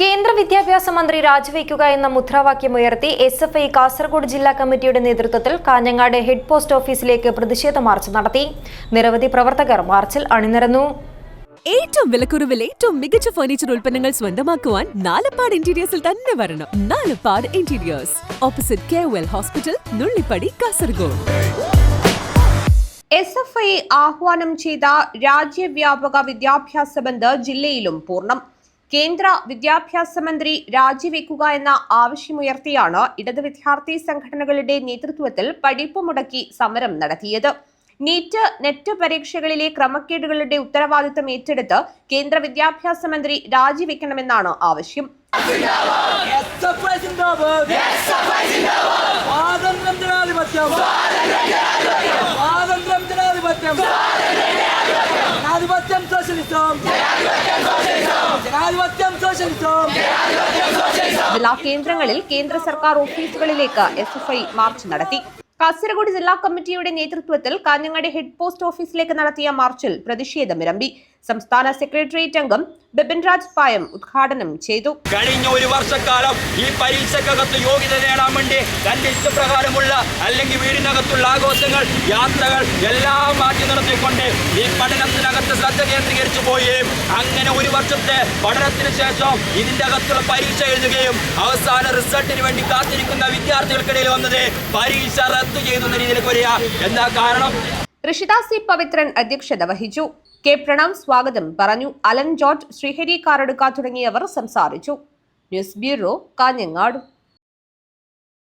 കേന്ദ്ര വിദ്യാഭ്യാസ മന്ത്രി രാജിവെക്കുക എന്ന മുദ്രാവാക്യമുയർത്തി എസ് എഫ് ഐ കാസർഗോഡ് ജില്ലാ കമ്മിറ്റിയുടെ നേതൃത്വത്തിൽ കാഞ്ഞങ്ങാട് ഹെഡ് പോസ്റ്റ് ഓഫീസിലേക്ക് പ്രതിഷേധ മാർച്ച് നടത്തി. നിരവധി പ്രവർത്തകർ മാർച്ചിൽ അണിനിരന്നു. ഏറ്റവും വിലക്കുറവിൽ ഏറ്റവും മികച്ച ഫർണിച്ചർ ഉൽപ്പന്നങ്ങൾ സ്വന്തമാക്കുവാൻ നാലപ്പാട് ഇന്റീരിയേഴ്സിൽ തന്നെ വരണം. Nalappad interiors opposite K well hospital Nullippady Kasaragod. S F I ആഹ്വാനം ചെയ്ത രാജ്യവ്യാപക വിദ്യാഭ്യാസ ബന്ദ് ജില്ലയിലും പൂർണം. കേന്ദ്ര വിദ്യാഭ്യാസ മന്ത്രി രാജിവെക്കുക എന്ന ആവശ്യമുയർത്തിയാണ് ഇടത് വിദ്യാർത്ഥി സംഘടനകളുടെ നേതൃത്വത്തിൽ പഠിപ്പ് മുടക്കി സമരം നടത്തിയത്. നീറ്റ് നെറ്റ് പരീക്ഷകളിലെ ക്രമക്കേടുകളുടെ ഉത്തരവാദിത്തം ഏറ്റെടുത്ത് കേന്ദ്ര വിദ്യാഭ്യാസ മന്ത്രി രാജിവെക്കണമെന്നാണ് ആവശ്യം. ജനാധിപത്യം സോഷ്യലിസം. ജില്ലാ കേന്ദ്രങ്ങളിൽ കേന്ദ്ര സർക്കാർ ഓഫീസുകളിലേക്ക് എസ് എഫ് ഐ മാർച്ച് നടത്തി. കാസർഗോഡ് ജില്ലാ കമ്മിറ്റിയുടെ നേതൃത്വത്തിൽ കാഞ്ഞങ്ങാട് ഹെഡ് പോസ്റ്റ് ഓഫീസിലേക്ക് നടത്തിയ മാർച്ചിൽ പ്രതിഷേധമിരമ്പി സംസ്ഥാന സെക്രട്ടേറിയറ്റ് അംഗം ബിപിൻ രാജ് പായം ഉദ്ഘാടനം ചെയ്തു. കഴിഞ്ഞ ഒരു വർഷക്കാലം ഈ പരീക്ഷക്കകത്ത് യോഗ്യത നേടാൻ വേണ്ടി തന്റെ ഇഷ്ടപ്രകാരമുള്ള അല്ലെങ്കിൽ വീടിനകത്തുള്ള ആഘോഷങ്ങൾ യാത്രകൾ എല്ലാം മാറ്റി നിർത്തിക്കൊണ്ട് ഈ പഠനത്തിനകത്ത് ശ്രദ്ധ കേന്ദ്രീകരിച്ചു പോവുകയും അങ്ങനെ ഒരു വർഷത്തെ പഠനത്തിന് ശേഷം ഇതിന്റെ അകത്തുള്ള പരീക്ഷ എഴുതുകയും അവസാന റിസൾട്ടിന് വേണ്ടി കാത്തിരിക്കുന്ന വിദ്യാർത്ഥികൾക്കിടയിൽ വന്നത് പരീക്ഷ റദ്ദു ചെയ്യുന്ന രീതിയിലേക്ക് വരിക. എന്താ കാരണം? ഋഷിത സി പവിത്രൻ അധ്യക്ഷത വഹിച്ചു. കെ പ്രണാം സ്വാഗതം പറഞ്ഞു. അലൻ ജോർജ് ശ്രീഹരി കാറടുക്ക തുടങ്ങിയവർ സംസാരിച്ചു. News bureau Kanhangad.